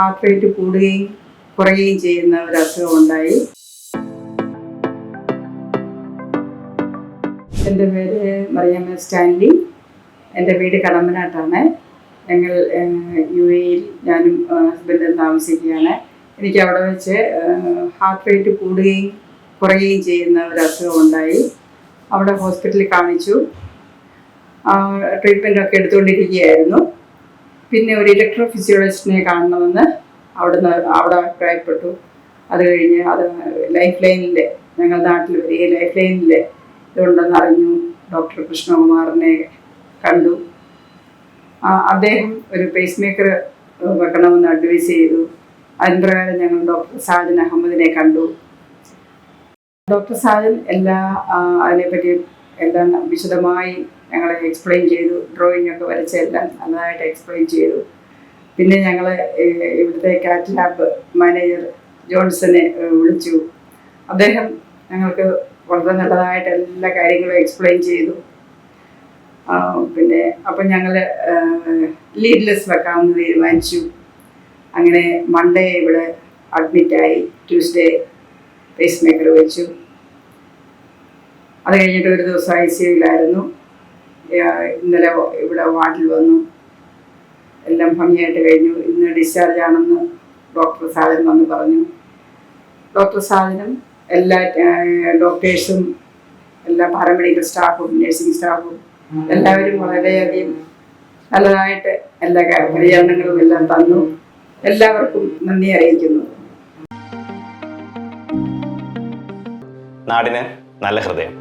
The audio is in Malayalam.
ഹാർട്ട് റേറ്റ് കൂടുകയും കുറയുകയും ചെയ്യുന്ന ഒരു അസുഖം ഉണ്ടായി. എന്റെ പേര് മറിയാമ്മ സ്റ്റാൻലി. എന്റെ വീട് കടമ്പനാട്ടാണ്. ഞങ്ങൾ യു എയിൽ ഞാനും ഹസ്ബൻഡും താമസിക്കുകയാണ്. എനിക്ക് അവിടെ വെച്ച് ഹാർട്ട് റേറ്റ് കൂടുകയും കുറയുകയും ചെയ്യുന്ന ഒരു അസുഖം ഉണ്ടായി. അവിടെ ഹോസ്പിറ്റലിൽ കാണിച്ചു. ട്രീറ്റ്മെന്റ് ഒക്കെ എടുത്തുകൊണ്ടിരിക്കുകയായിരുന്നു. പിന്നെ ഒരു ഇലക്ട്രോ ഫിസിയോളജിസ്റ്റിനെ കാണണമെന്ന് അവിടുന്ന് അവിടെ അഭിപ്രായപ്പെട്ടു. അത് കഴിഞ്ഞ് അത് ലൈഫ് ലൈനിലെ ഞങ്ങളുടെ നാട്ടിൽ വരിക ലൈഫ് ലൈനിലെ ഇതുണ്ടെന്ന് അറിഞ്ഞു. ഡോക്ടർ കൃഷ്ണകുമാറിനെ കണ്ടു. അദ്ദേഹം ഒരു പേസ് മേക്കർ വെക്കണമെന്ന് അഡ്വൈസ് ചെയ്തു. അതിന് പ്രകാരം ഞങ്ങൾ ഡോക്ടർ സാജൻ അഹമ്മദിനെ കണ്ടു. ഡോക്ടർ സാജൻ എല്ലാ അതിനെപ്പറ്റി എല്ലാം വിശദമായി ഞങ്ങളെ എക്സ്പ്ലെയിൻ ചെയ്തു ഡ്രോയിങ് ഒക്കെ വരച്ചെല്ലാം നന്നായിട്ട് എക്സ്പ്ലെയിൻ ചെയ്തു. പിന്നെ ഞങ്ങൾ ഇവിടുത്തെ കാറ്റ് ലാബ് മാനേജർ ജോൺസനെ വിളിച്ചു. അദ്ദേഹം ഞങ്ങൾക്ക് വളരെ നല്ലതായിട്ട് എല്ലാ കാര്യങ്ങളും എക്സ്പ്ലെയിൻ ചെയ്തു. പിന്നെ അപ്പം ഞങ്ങൾ ലീഡ്ലെസ് വെക്കാമെന്ന് തീരുമാനിച്ചു. അങ്ങനെ മൺഡേ ഇവിടെ അഡ്മിറ്റായി ട്യൂസ്ഡേ പേസ് മേക്കർ വെച്ചു. അത് കഴിഞ്ഞിട്ട് ഒരു ദിവസം ഐ സി യുയിലായിരുന്നു ഇന്നലെ ഇവിടെ വാർഡിൽ വന്നു. എല്ലാം ഭംഗിയായിട്ട് കഴിഞ്ഞു. ഇന്ന് ഡിസ്ചാർജ് ആണെന്ന് ഡോക്ടർ സാധനം വന്ന് പറഞ്ഞു. ഡോക്ടർ സാധനം എല്ലാ ഡോക്ടേഴ്സും എല്ലാ പാരാമെഡിക്കൽ സ്റ്റാഫും നഴ്സിംഗ് സ്റ്റാഫും എല്ലാവരും വളരെയധികം നല്ലതായിട്ട് എല്ലാ പരിചരണങ്ങളും എല്ലാം തന്നു. എല്ലാവർക്കും നന്ദി അറിയിക്കുന്നു. നാടിന് നല്ല ഹൃദയം.